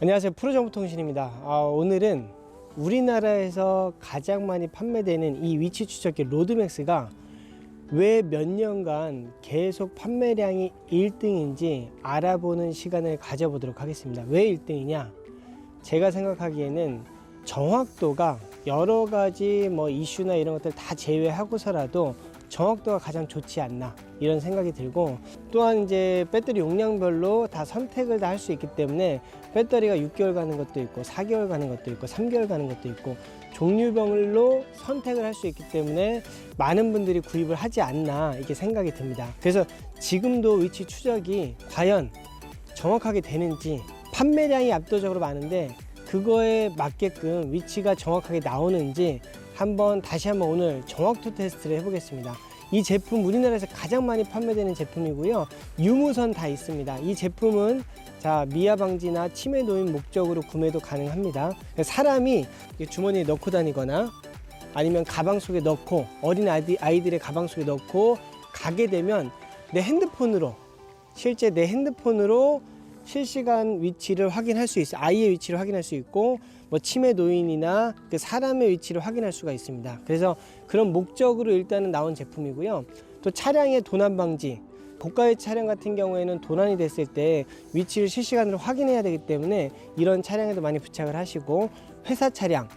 안녕하세요. 프로정보통신입니다. 아, 오늘은 우리나라에서 가장 많이 판매되는 이 위치 추적기 로드맥스가 왜 몇 년간 계속 판매량이 1등인지 알아보는 시간을 가져보도록 하겠습니다. 왜 1등이냐? 제가 생각하기에는 정확도가 여러 가지 뭐 이슈나 이런 것들 다 제외하고서라도 정확도가 가장 좋지 않나 이런 생각이 들고 또한 이제 배터리 용량별로 다 선택을 다 할 수 있기 때문에 배터리가 6개월 가는 것도 있고 4개월 가는 것도 있고 3개월 가는 것도 있고 종류별로 선택을 할 수 있기 때문에 많은 분들이 구입을 하지 않나 이렇게 생각이 듭니다. 그래서 지금도 위치 추적이 과연 정확하게 되는지 판매량이 압도적으로 많은데 그거에 맞게끔 위치가 정확하게 나오는지 한번 다시 한번 오늘 정확도 테스트를 해보겠습니다. 이 제품 우리나라에서 가장 많이 판매되는 제품이고요. 유무선 다 있습니다. 이 제품은 자 미아 방지나 치매 노인 목적으로 구매도 가능합니다. 사람이 주머니에 넣고 다니거나 아니면 가방 속에 넣고 어린 아이들, 아이들의 가방 속에 넣고 가게 되면 내 핸드폰으로 실제 내 핸드폰으로 실시간 위치를 확인할 수 있어요. 아이의 위치를 확인할 수 있고 뭐 치매 노인이나 그 사람의 위치를 확인할 수가 있습니다. 그래서 그런 목적으로 일단은 나온 제품이고요. 또 차량의 도난 방지 고가의 차량 같은 경우에는 도난이 됐을 때 위치를 실시간으로 확인해야 되기 때문에 이런 차량에도 많이 부착을 하시고 회사 차량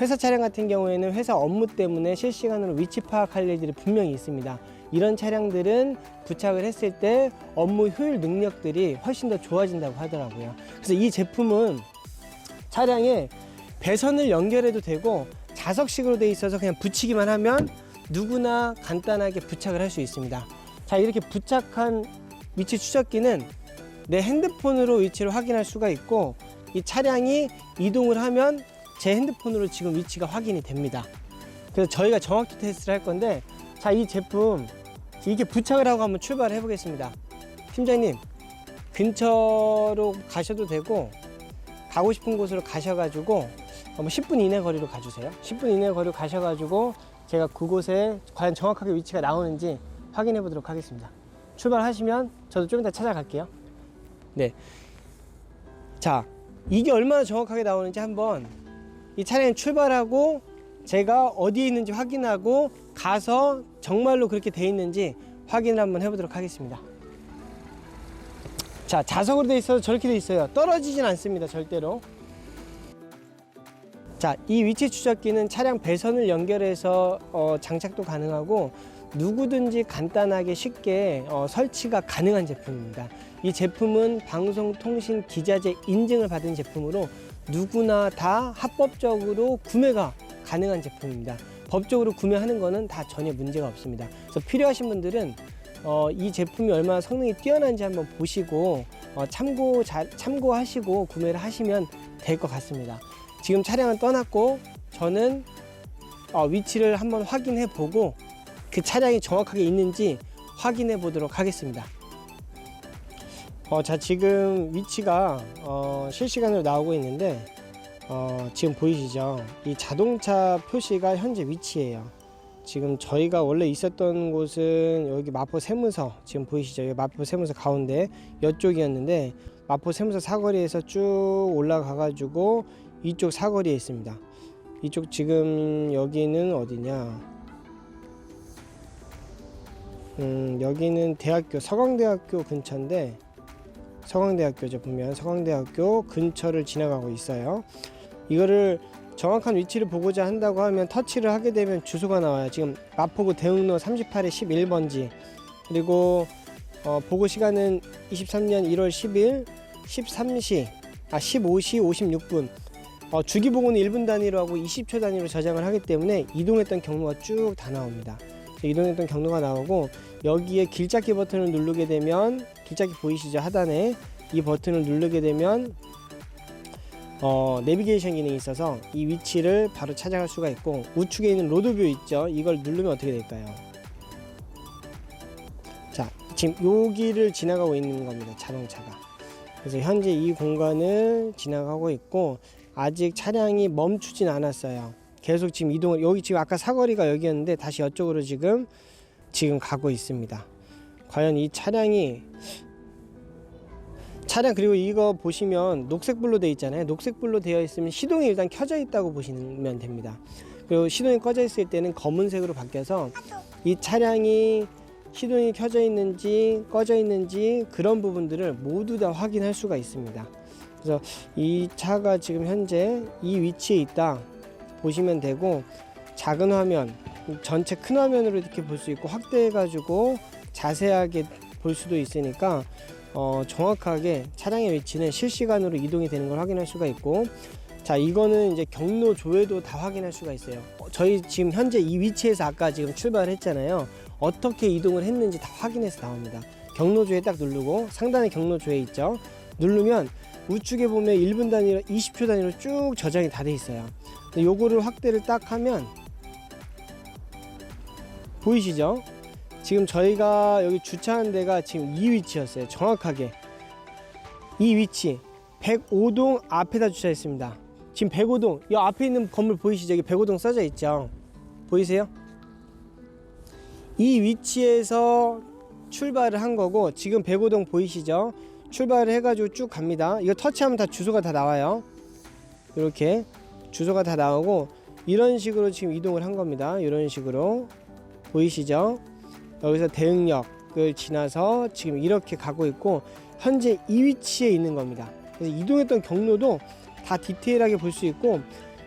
회사 차량 같은 경우에는 회사 업무 때문에 실시간으로 위치 파악할 일들이 분명히 있습니다. 이런 차량들은 부착을 했을 때 업무 효율 능력들이 훨씬 더 좋아진다고 하더라고요. 그래서 이 제품은 차량에 배선을 연결해도 되고 자석식으로 돼 있어서 그냥 붙이기만 하면 누구나 간단하게 부착을 할 수 있습니다. 자, 이렇게 부착한 위치 추적기는 내 핸드폰으로 위치를 확인할 수가 있고 이 차량이 이동을 하면 제 핸드폰으로 지금 위치가 확인이 됩니다. 그래서 저희가 정확도 테스트를 할 건데 자, 이 제품 이렇게 부착을 하고 한번 출발을 해 보겠습니다. 팀장님, 근처로 가셔도 되고 가고 싶은 곳으로 가셔가지고 뭐 10분 이내 거리로 가주세요. 10분 이내 거리로 가셔가지고 제가 그곳에 과연 정확하게 위치가 나오는지 확인해 보도록 하겠습니다. 출발하시면 저도 좀 이따 찾아갈게요. 네. 자, 이게 얼마나 정확하게 나오는지 한번 이 차량이 출발하고 제가 어디에 있는지 확인하고 가서 정말로 그렇게 돼 있는지 확인을 한번 해보도록 하겠습니다. 자, 자석으로 돼 있어서 저렇게 돼 있어요. 떨어지진 않습니다, 절대로. 자, 이 위치 추적기는 차량 배선을 연결해서 어, 장착도 가능하고 누구든지 간단하게 쉽게 어, 설치가 가능한 제품입니다. 이 제품은 방송통신 기자재 인증을 받은 제품으로 누구나 다 합법적으로 구매가 가능한 제품입니다. 법적으로 구매하는 거는 다 전혀 문제가 없습니다. 그래서 필요하신 분들은 어, 이 제품이 얼마나 성능이 뛰어난지 한번 보시고 어, 참고 잘 참고하시고 구매를 하시면 될 것 같습니다. 지금 차량은 떠났고 저는 어, 위치를 한번 확인해 보고 그 차량이 정확하게 있는지 확인해 보도록 하겠습니다. 어, 자 지금 위치가 어, 실시간으로 나오고 있는데 어, 지금 보이시죠? 이 자동차 표시가 현재 위치예요. 지금 저희가 원래 있었던 곳은 여기 마포 세무서 지금 보이시죠? 여기 마포 세무서 가운데 이쪽이었는데 마포 세무서 사거리에서 쭉 올라가 가지고 이쪽 사거리에 있습니다. 이쪽 지금 여기는 어디냐? 음, 여기는 대학교 서강대학교 근처인데 서강대학교죠 보면 서강대학교 근처를 지나가고 있어요. 이거를 정확한 위치를 보고자 한다고 하면 터치를 하게 되면 주소가 나와요. 지금 마포구 대흥로 38의 11번지 그리고 어, 보고 시간은 23년 1월 10일 13시 아 15시 56분 어, 주기보고는 1분 단위로 하고 20초 단위로 저장을 하기 때문에 이동했던 경로가 쭉 다 나옵니다. 이동했던 경로가 나오고 여기에 길잡기 버튼을 누르게 되면 길잡기 보이시죠 하단에 이 버튼을 누르게 되면 어, 내비게이션 기능이 있어서 이 위치를 바로 찾아갈 수가 있고 우측에 있는 로드뷰 있죠? 이걸 누르면 어떻게 될까요? 자 지금 여기를 지나가고 있는 겁니다 자동차가. 그래서 현재 이 공간을 지나가고 있고 아직 차량이 멈추진 않았어요. 계속 지금 이동을 여기 지금 아까 사거리가 여기였는데 다시 이쪽으로 지금 지금 가고 있습니다. 과연 이 차량이 차량 그리고 이거 보시면 녹색불로 되어 있잖아요. 녹색불로 되어 있으면 시동이 일단 켜져 있다고 보시면 됩니다. 그리고 시동이 꺼져 있을 때는 검은색으로 바뀌어서 이 차량이 시동이 켜져 있는지 꺼져 있는지 그런 부분들을 모두 다 확인할 수가 있습니다. 그래서 이 차가 지금 현재 이 위치에 있다 보시면 되고 작은 화면 전체 큰 화면으로 이렇게 볼 수 있고 확대해 가지고 자세하게 볼 수도 있으니까 어, 정확하게 차량의 위치는 실시간으로 이동이 되는 걸 확인할 수가 있고 자 이거는 이제 경로 조회도 다 확인할 수가 있어요. 어, 저희 지금 현재 이 위치에서 아까 지금 출발을 했잖아요. 어떻게 이동을 했는지 다 확인해서 나옵니다. 경로 조회 딱 누르고 상단에 경로 조회 있죠? 누르면 우측에 보면 1분 단위로 20초 단위로 쭉 저장이 다 돼 있어요. 요거를 확대를 딱 하면 보이시죠 지금 저희가 여기 주차한 데가 지금 이 위치였어요. 정확하게 이 위치 105동 앞에다 주차했습니다. 지금 105동 이 앞에 있는 건물 보이시죠? 여기 105동 써져 있죠. 보이세요? 이 위치에서 출발을 한 거고 지금 105동 보이시죠? 출발을 해가지고 쭉 갑니다. 이거 터치하면 다 주소가 다 나와요. 이렇게 주소가 다 나오고 이런 식으로 지금 이동을 한 겁니다. 이런 식으로 보이시죠? 여기서 대응역을 지나서 지금 이렇게 가고 있고 현재 이 위치에 있는 겁니다. 그래서 이동했던 경로도 다 디테일하게 볼 수 있고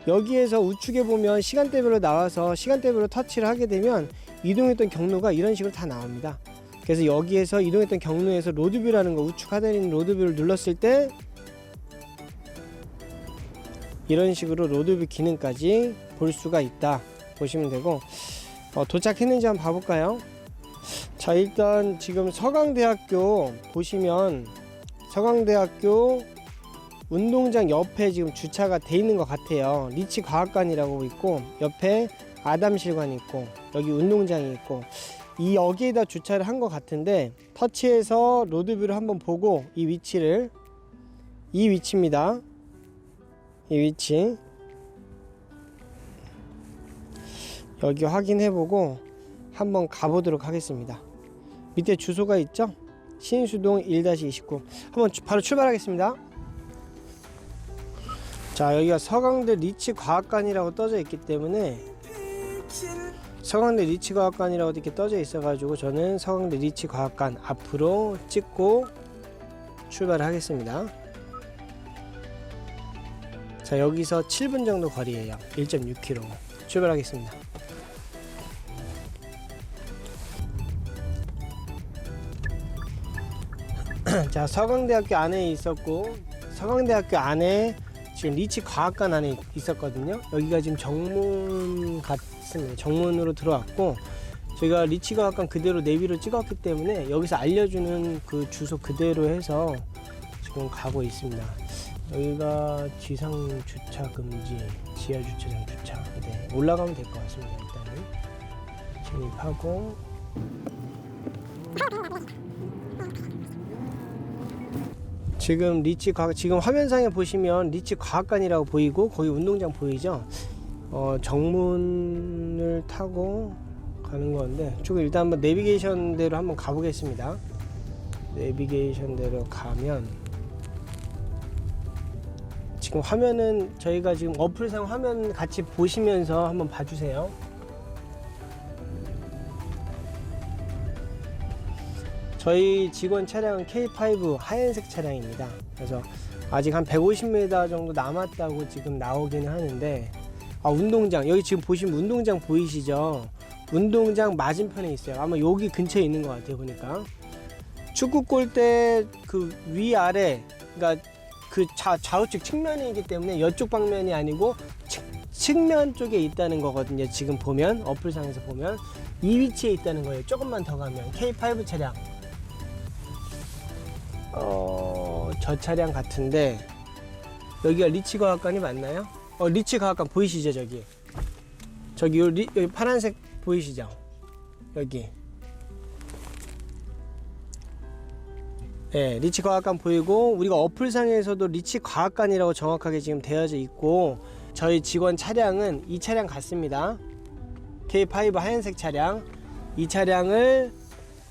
여기에서 우측에 보면 시간대별로 나와서 시간대별로 터치를 하게 되면 이동했던 경로가 이런 식으로 다 나옵니다. 그래서 여기에서 이동했던 경로에서 로드뷰라는 거 우측 하단에 있는 로드뷰를 눌렀을 때 이런 식으로 로드뷰 기능까지 볼 수가 있다 보시면 되고 어, 도착했는지 한번 봐볼까요? 자 일단 지금 서강대학교 보시면 서강대학교 운동장 옆에 지금 주차가 돼 있는 것 같아요. 리치 과학관이라고 있고 옆에 아담실관 있고 여기 운동장이 있고 이 여기에다 주차를 한 것 같은데 터치해서 로드뷰를 한번 보고 이 위치를 이 위치입니다. 이 위치. 여기 확인해 보고 한번 가보도록 하겠습니다. 밑에 주소가 있죠? 신수동 1-29 한번 주- 바로 출발하겠습니다. 자 여기가 서강대 리치 과학관이라고 떠져 있기 때문에 서강대 리치 과학관이라고 이렇게 떠져 있어 가지고 저는 서강대 리치 과학관 앞으로 찍고 출발을 하겠습니다. 자 여기서 7분 정도 거리에요. 1.6km 출발하겠습니다. 자 서강대학교 안에 있었고 서강대학교 안에 지금 리치 과학관 안에 있었거든요. 여기가 지금 정문 같습니다 정문으로 들어왔고 저희가 리치 과학관 그대로 내비로 찍었기 때문에 여기서 알려주는 그 주소 그대로 해서 지금 가고 있습니다. 여기가 지상 주차 금지 지하 주차장 주차. 네 올라가면 될 것 같습니다 일단은. 진입하고 지금 리치 과학 지금 화면상에 보시면 리치 과학관이라고 보이고 거기 운동장 보이죠? 어, 정문을 타고 가는 건데 조금 일단 한번 내비게이션대로 한번 가보겠습니다. 내비게이션대로 가면 지금 화면은 저희가 지금 어플상 화면 같이 보시면서 한번 봐주세요. 저희 직원 차량은 K5 하얀색 차량입니다. 그래서 아직 한 150m 정도 남았다고 지금 나오기는 하는데 아 운동장 여기 지금 보시면 운동장 보이시죠? 운동장 맞은편에 있어요. 아마 여기 근처에 있는 것 같아요 보니까 축구 골대 그 위아래 그러니까 그 좌, 좌우측 측면이기 때문에 이쪽 방면이 아니고 측, 측면 쪽에 있다는 거거든요. 지금 보면 어플상에서 보면 이 위치에 있다는 거예요. 조금만 더 가면 K5 차량 어, 저 차량 같은데 여기가 리치 과학관이 맞나요? 어, 리치 과학관 보이시죠, 저기? 저기 요 리, 여기 파란색 보이시죠? 여기. 예, 리치 과학관 보이고 우리가 어플상에서도 리치 과학관이라고 정확하게 지금 되어져 있고 저희 직원 차량은 이 차량 같습니다. K5 하얀색 차량 이 차량을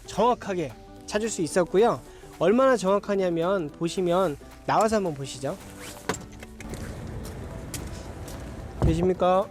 정확하게 찾을 수 있었고요. 얼마나 정확하냐면 보시면 나와서 한번 보시죠. 계십니까?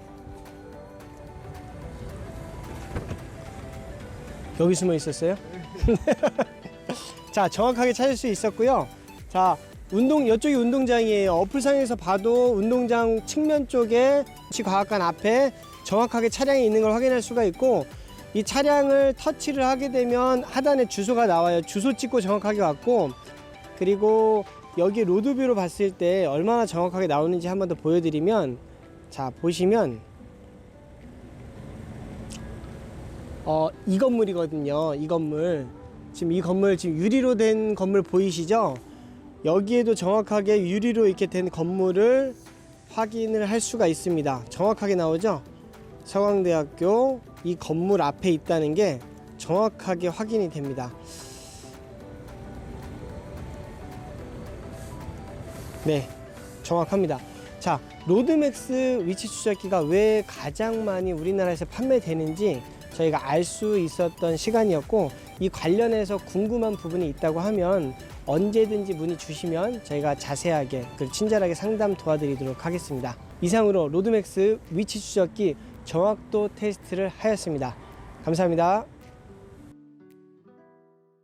여기 숨어 있었어요? 자, 정확하게 찾을 수 있었고요. 자, 운동 이쪽이 운동장이에요. 어플상에서 봐도 운동장 측면 쪽에 과학관 앞에 정확하게 차량이 있는 걸 확인할 수가 있고 이 차량을 터치를 하게 되면 하단에 주소가 나와요. 주소 찍고 정확하게 왔고 그리고 여기 로드뷰로 봤을 때 얼마나 정확하게 나오는지 한 번 더 보여드리면 자 보시면 어, 이 건물이거든요. 이 건물. 지금 이 건물 지금 유리로 된 건물 보이시죠? 여기에도 정확하게 유리로 이렇게 된 건물을 확인을 할 수가 있습니다. 정확하게 나오죠? 서강대학교 이 건물 앞에 있다는 게 정확하게 확인이 됩니다. 네, 정확합니다. 자, 로드맥스 위치 추적기가 왜 가장 많이 우리나라에서 판매되는지 저희가 알 수 있었던 시간이었고 이 관련해서 궁금한 부분이 있다고 하면 언제든지 문의 주시면 저희가 자세하게 그리고 친절하게 상담 도와드리도록 하겠습니다. 이상으로 로드맥스 위치 추적기 정확도 테스트를 하였습니다. 감사합니다.